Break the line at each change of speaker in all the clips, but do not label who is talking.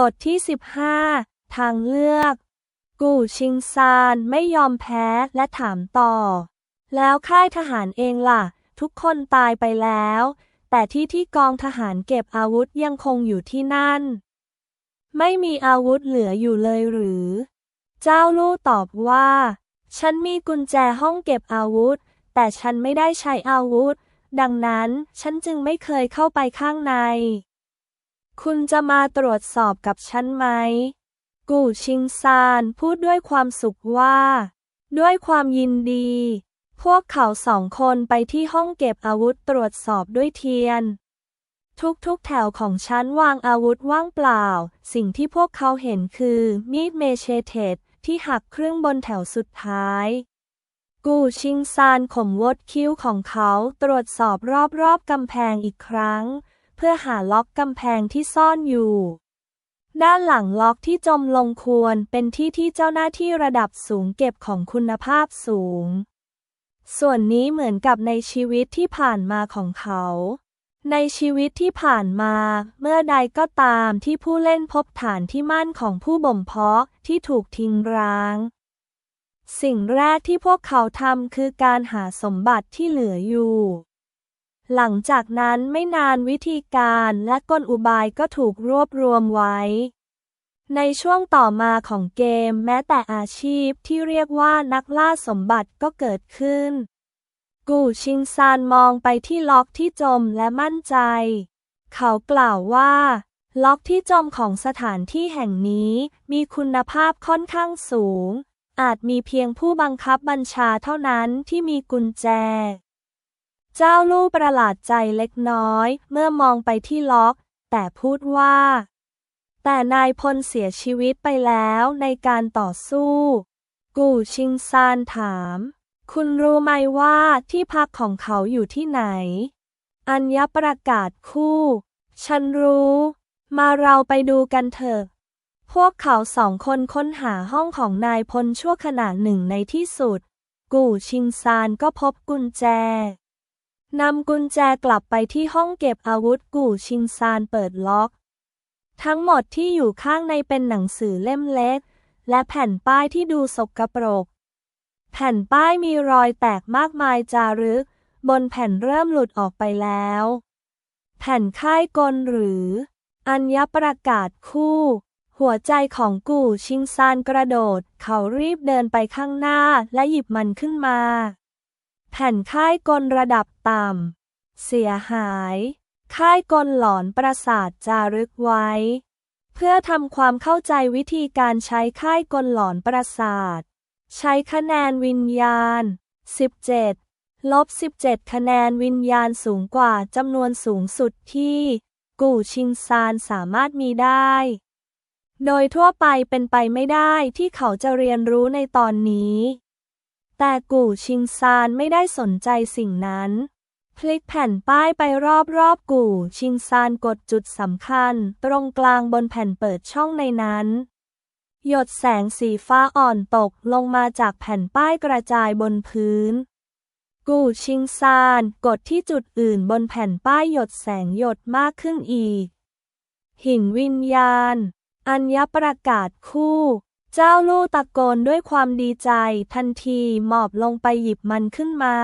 บทที่ 15 ทางเลือก กู่ชิงซานไม่ยอมแพ้และถามต่อ แล้วค่ายทหารเองล่ะ ทุกคนตายไปแล้ว แต่ที่ที่กองทหารเก็บอาวุธยังคงอยู่ที่นั่น ไม่มีอาวุธเหลืออยู่เลยหรือ เจ้าลู่ตอบว่า ฉันมีกุญแจห้องเก็บอาวุธ แต่ฉันไม่ได้ใช้อาวุธ ดังนั้นฉันจึงไม่เคยเข้าไปข้างใน คุณจะมาตรวจสอบกับฉันไหม กู่ชิงซานพูดด้วยความสุขว่า ด้วยความยินดี พวกเขาสองคนไปที่ห้องเก็บอาวุธตรวจสอบด้วยเทียน ทุกๆแถวของฉันวางอาวุธว่างเปล่า สิ่งที่พวกเขาเห็นคือมีดเมเชเทตที่หักครึ่งบนแถวสุดท้าย กู่ชิงซานข่มวดคิ้วของเขาตรวจสอบรอบๆกำแพงอีกครั้ง เพื่อหาล็อกกำแพงที่ซ่อนอยู่ ด้านหลังล็อกที่จมลงควรเป็นที่ที่เจ้าหน้าที่ระดับสูงเก็บของคุณภาพสูง ส่วนนี้เหมือนกับในชีวิตที่ผ่านมาของเขา ในชีวิตที่ผ่านมา เมื่อใดก็ตามที่ผู้เล่นพบฐานที่มั่นของผู้บ่มเพาะที่ถูกทิ้งร้างสิ่งแรกที่พวกเขาทำคือการหาสมบัติที่เหลืออยู่ หลังจากนั้นไม่นานวิธีการและกลอุบายก็ถูกรวบรวมไว้ ในช่วงต่อมาของเกมแม้แต่อาชีพที่เรียกว่านักล่าสมบัติก็เกิดขึ้น กูชิงซานมองไปที่ล็อกที่จมและมั่นใจ เขากล่าวว่า ล็อกที่จมของสถานที่แห่งนี้มีคุณภาพค่อนข้างสูง อาจมีเพียงผู้บังคับบัญชาเท่านั้นที่มีกุญแจ เจ้าลู่ประหลาดใจเล็กน้อย เมื่อมองไปที่ล็อก แต่พูดว่า แต่นายพลเสียชีวิตไปแล้วในการต่อสู้ กู่ชิงซานถาม คุณรู้ไหมว่าที่พักของเขาอยู่ที่ไหน อัญญประกาศคู่ ฉันรู้ มาเราไปดูกันเถอะ พวกเขาสองคนค้นหาห้องของนายพลชั่วขณะหนึ่งในที่สุด กู่ชิงซานก็พบกุญแจ นำกุญแจกลับไปที่ห้องเก็บอาวุธกู่ชิงซานเปิดล็อก ทั้งหมดที่อยู่ข้างในเป็นหนังสือเล่มเล็ก และแผ่นป้ายที่ดูสกปรก แผ่นป้ายมีรอยแตกมากมายจารึก บนแผ่นเริ่มหลุดออกไปแล้ว แผ่นค่ายกลหรือ อัญญประกาศคู่ หัวใจของกู่ชิงซานกระโดด เขารีบเดินไปข้างหน้าและหยิบมันขึ้นมา แผ่นค่ายกลระดับต่ำ เสียหาย ค่ายกลหลอนประสาทจารึกไว้ เพื่อทำความเข้าใจวิธีการใช้ค่ายกลหลอนประสาท ใช้คะแนนวิญญาณ 17 ลบ 17 คะแนนวิญญาณสูงกว่าจำนวนสูงสุดที่ กู่ชิงซานสามารถมีได้ โดยทั่วไปเป็นไปไม่ได้ที่เขาจะเรียนรู้ในตอนนี้ แต่กู่ชิงซานไม่ได้สนใจสิ่งนั้น พลิกแผ่นป้ายไปรอบๆกู่ชิงซานกดจุดสำคัญ ตรงกลางบนแผ่นเปิดช่องในนั้น หยดแสงสีฟ้าอ่อนตกลงมาจากแผ่นป้ายกระจายบนพื้น กู่ชิงซานกดที่จุดอื่นบนแผ่นป้ายหยดแสงหยดมากขึ้นอีก หินวิญญาณ อัญญประกาศคู่ เจ้าลู่ตะโกนด้วยความดีใจ ทันทีหมอบลงไปหยิบมันขึ้นมา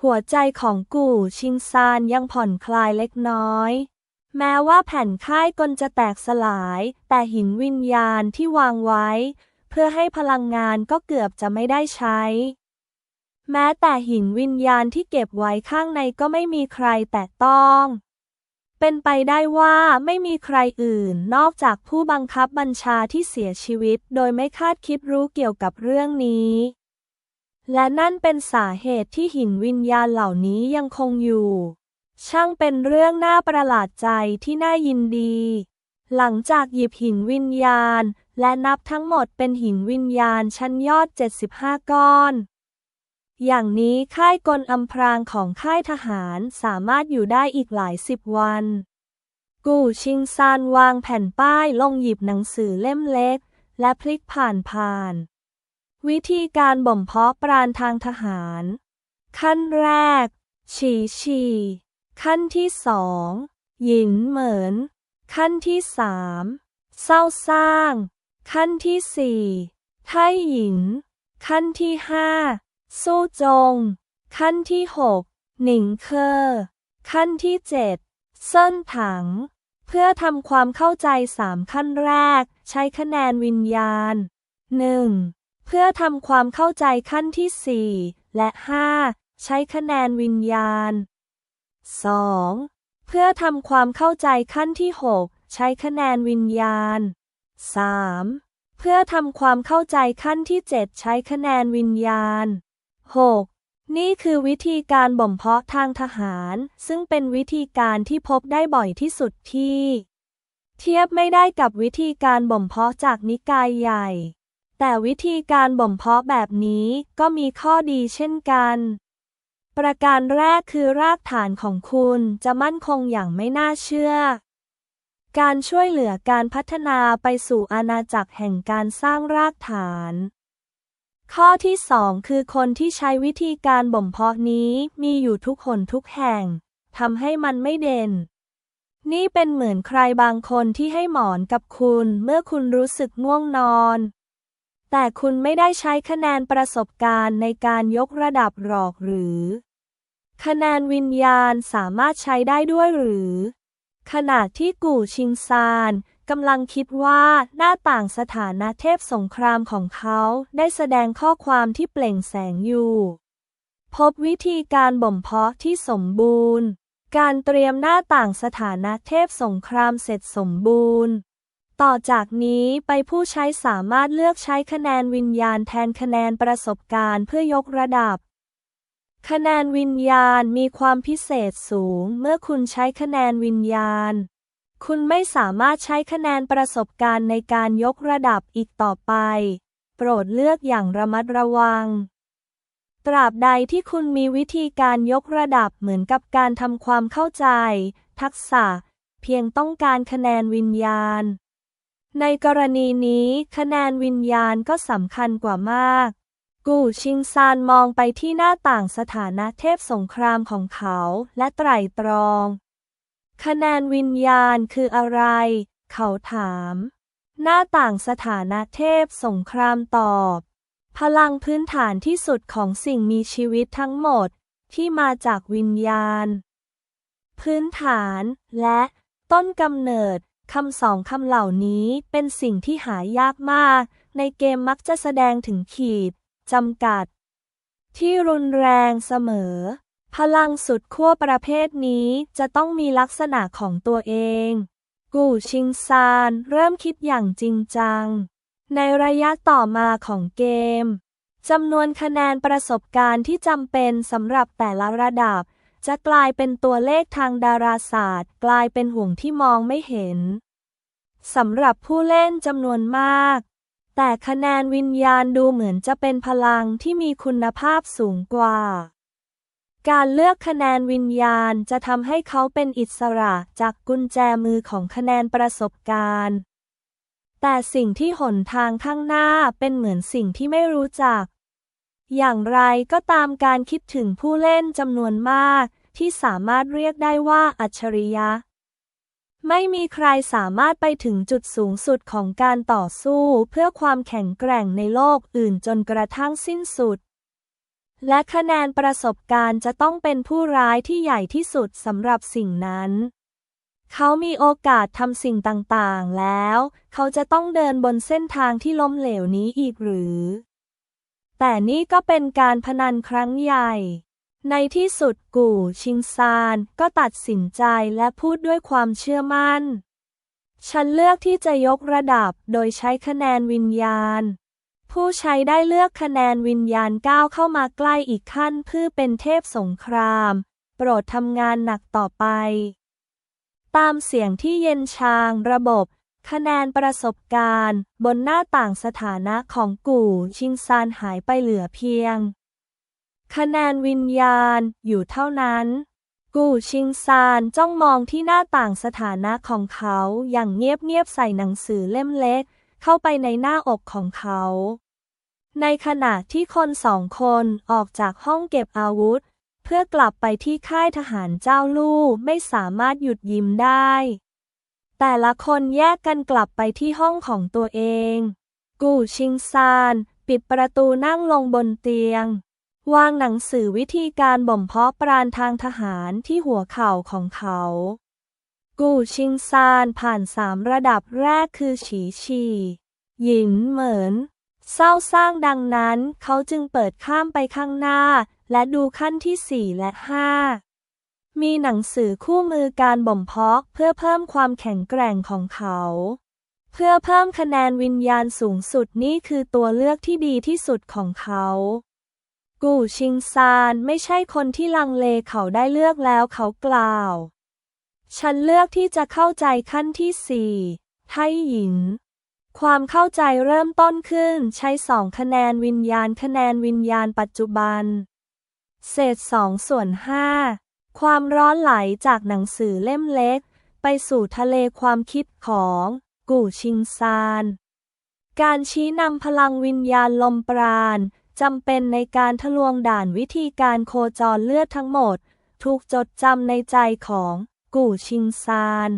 หัวใจของกู่ชิงซานยังผ่อนคลายเล็กน้อย แม้ว่าแผ่นค่ายกลจะแตกสลาย แต่หินวิญญาณที่วางไว้ เพื่อให้พลังงานก็เกือบจะไม่ได้ใช้ แม้แต่หินวิญญาณที่เก็บไว้ข้างในก็ไม่มีใครแตะต้อง เป็นไปได้ว่าไม่มีใครอื่นนอกจากผู้บังคับบัญชาที่เสียชีวิตโดยไม่คาดคิดรู้เกี่ยวกับเรื่องนี้ และนั่นเป็นสาเหตุที่หินวิญญาณเหล่านี้ยังคงอยู่ ช่างเป็นเรื่องน่าประหลาดใจที่น่ายินดี หลังจากหยิบหินวิญญาณ และนับทั้งหมดเป็นหินวิญญาณชั้นยอด 75 ก้อน อย่างนี้ค่ายกลอำพรางของค่ายทหารสามารถอยู่ได้อีกหลายสิบวัน กู่ชิงซานวางแผ่นป้ายลงหยิบหนังสือเล่มเล็ก และพลิกผ่านผ่าน วิธีการบ่มเพาะปราณทางทหาร ขั้นแรก ฉีฉีขั้นที่สองหยินเหมิน ขั้นที่สามเศร้าซ่าง ขั้นที่สี่ไทหญิงขั้นที่ห้า สู้จง ขั้นที่หกหนิงเคอร์ขั้นที่เจ็ดเส้นถัง เพื่อทำความเข้าใจสามขั้นแรก ใช้คะแนนวิญญาณ 1. เพื่อทำความเข้าใจขั้นที่สี่และห้าใช้คะแนนวิญญาณ 2. เพื่อทำความเข้าใจขั้นที่หกใช้คะแนนวิญญาณ 3. เพื่อทำความเข้าใจขั้นที่เจ็ดใช้คะแนนวิญญาณ 6. นี่คือวิธีการบ่มเพาะทางทหาร ซึ่งเป็นวิธีการที่พบได้บ่อยที่สุดที่ เทียบไม่ได้กับวิธีการบ่มเพาะจากนิกายใหญ่ แต่วิธีการบ่มเพาะแบบนี้ก็มีข้อดีเช่นกัน ประการแรกคือรากฐานของคุณจะมั่นคงอย่างไม่น่าเชื่อ การช่วยเหลือการพัฒนาไปสู่อาณาจักรแห่งการสร้างรากฐาน ข้อที่สองคือคนที่ใช้วิธีการบ่มเพาะนี้มีอยู่ทุกคนทุกแห่งทำให้มันไม่เด่น นี่เป็นเหมือนใครบางคนที่ให้หมอนกับคุณเมื่อคุณรู้สึกง่วงนอน แต่คุณไม่ได้ใช้คะแนนประสบการณ์ในการยกระดับหรอกหรือ คะแนนวิญญาณสามารถใช้ได้ด้วยหรือ ขณะที่กู่ชิงซาน กำลังคิดว่าหน้าต่างสถานะเทพสงครามของเขาได้แสดงข้อความที่เปล่งแสงอยู่ พบวิธีการบ่มเพาะที่สมบูรณ์ การเตรียมหน้าต่างสถานะเทพสงครามเสร็จสมบูรณ์ ต่อจากนี้ไปผู้ใช้สามารถเลือกใช้คะแนนวิญญาณแทนคะแนนประสบการณ์เพื่อยกระดับคะแนนวิญญาณมีความพิเศษสูงเมื่อคุณใช้คะแนนวิญญาณ คุณไม่สามารถใช้คะแนนประสบการณ์ในการยกระดับอีกต่อไป โปรดเลือกอย่างระมัดระวัง ตราบใดที่คุณมีวิธีการยกระดับเหมือนกับการทำความเข้าใจ ทักษะ เพียงต้องการคะแนนวิญญาณ ในกรณีนี้คะแนนวิญญาณก็สำคัญกว่ามาก กูชิงซานมองไปที่หน้าต่างสถานะเทพสงครามของเขาและไตร่ตรอง คะแนนวิญญาณคืออะไร เขาถาม หน้าต่างสถานะเทพสงครามตอบ พลังพื้นฐานที่สุดของสิ่งมีชีวิตทั้งหมดที่มาจากวิญญาณ พื้นฐานและต้นกำเนิดคำสองคำเหล่านี้เป็นสิ่งที่หายากมาก ในเกมมักจะแสดงถึงขีดจำกัด ที่รุนแรงเสมอ พลังสุดขั้วประเภทนี้จะต้องมีลักษณะของตัวเอง กู่ชิงซานเริ่มคิดอย่างจริงจัง ในระยะต่อมาของเกมจำนวนคะแนนประสบการณ์ที่จำเป็นสำหรับแต่ละระดับ จะกลายเป็นตัวเลขทางดาราศาสตร์ กลายเป็นห่วงที่มองไม่เห็นสำหรับผู้เล่นจำนวนมาก แต่คะแนนวิญญาณดูเหมือนจะเป็นพลังที่มีคุณภาพสูงกว่า การเลือกคะแนนวิญญาณจะทำให้เขาเป็นอิสระจากกุญแจมือของคะแนนประสบการณ์ แต่สิ่งที่หนทางข้างหน้าเป็นเหมือนสิ่งที่ไม่รู้จัก อย่างไรก็ตามการคิดถึงผู้เล่นจำนวนมากที่สามารถเรียกได้ว่าอัจฉริยะ ไม่มีใครสามารถไปถึงจุดสูงสุดของการต่อสู้เพื่อความแข็งแกร่งในโลกอื่นจนกระทั่งสิ้นสุด และคะแนนประสบการณ์จะต้องเป็นผู้ร้ายที่ใหญ่ที่สุดสำหรับสิ่งนั้น เขามีโอกาสทำสิ่งต่างๆ แล้ว เขาจะต้องเดินบนเส้นทางที่ล้มเหลวนี้อีกหรือ แต่นี่ก็เป็นการพนันครั้งใหญ่ ในที่สุดกู่ชิงซานก็ตัดสินใจและพูดด้วยความเชื่อมั่น ฉันเลือกที่จะยกระดับโดยใช้คะแนนวิญญาณ ผู้ใช้ได้เลือกคะแนนวิญญาณก้าวเข้ามาใกล้อีกขั้นเพื่อเป็นเทพสงคราม โปรดทำงานหนักต่อไป ตามเสียงที่เย็นชางระบบ คะแนนประสบการณ์ บนหน้าต่างสถานะของกู่ชิงซานหายไปเหลือเพียง คะแนนวิญญาณอยู่เท่านั้น กู่ชิงซานจ้องมองที่หน้าต่างสถานะของเขาอย่างเงียบๆใส่หนังสือเล่มเล็ก เข้าไปในหน้าอกของเขา ในขณะที่คนสองคนออกจากห้องเก็บอาวุธ เพื่อกลับไปที่ค่ายทหารเจ้าลู่ไม่สามารถหยุดยิ้มได้ แต่ละคนแยกกันกลับไปที่ห้องของตัวเอง กูชิงซาน ปิดประตูนั่งลงบนเตียง วางหนังสือวิธีการบ่มเพาะปราณทางทหารที่หัวเข่าของเขา กูชิงซานผ่านสามระดับแรกคือฉีฉีหยินเหมินเศร้าสร้างดังนั้น เขาจึงเปิดข้ามไปข้างหน้า และดูขั้นที่สี่และห้ามีหนังสือคู่มือการบ่มเพาะเพื่อเพิ่มความแข็งแกร่งของเขา เพื่อเพิ่มคะแนนวิญญาณสูงสุดนี่คือตัวเลือกที่ดีที่สุดของเขา กูชิงซานไม่ใช่คนที่ลังเลเขาได้เลือกแล้วเขากล่าว ฉันเลือกที่จะเข้าใจขั้นที่สี่ไทหยิน ความเข้าใจเริ่มต้นขึ้นใช้สองคะแนนวิญญาณคะแนนวิญญาณปัจจุบัน เศษสองส่วนห้าความร้อนไหลจากหนังสือเล่มเล็ก ไปสู่ทะเลความคิดของกู่ชิงซาน การชี้นำพลังวิญญาณลมปราณจำเป็นในการทะลวงด่านวิธีการโคจรเลือดทั้งหมด ถูกจดจำในใจของ กู่ชิงซาน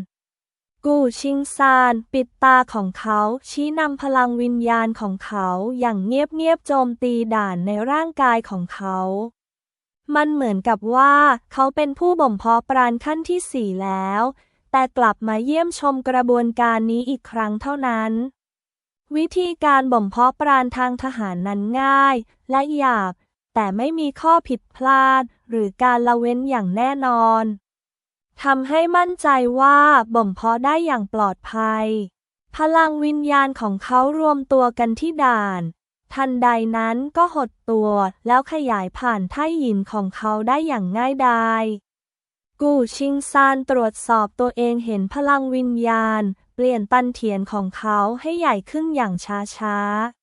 กู่ชิงซานปิดตาของเขาชี้นำพลังวิญญาณของเขาอย่างเงียบๆโจมตีด่านในร่างกายของเขามันเหมือนกับว่าเขาเป็นผู้บ่มเพาะปราณขั้นที่สี่แล้ว แต่กลับมาเยี่ยมชมกระบวนการนี้อีกครั้งเท่านั้น วิธีการบ่มเพาะปราณทางทหารนั้นง่าย และหยาบ แต่ไม่มีข้อผิดพลาด หรือการละเว้นอย่างแน่นอน ทำให้มั่นใจว่าบ่มเพาะได้อย่างปลอดภัย พลังวิญญาณของเขารวมตัวกันที่ด่าน ทันใดนั้นก็หดตัวแล้วขยายผ่านท่หยินของเขาได้อย่างง่ายดายกูชิงซานตรวจสอบตัวเองเห็นพลังวิญญาณ เปลี่ยนตันเถียนของเขาให้ใหญ่ขึ้นอย่างช้าๆ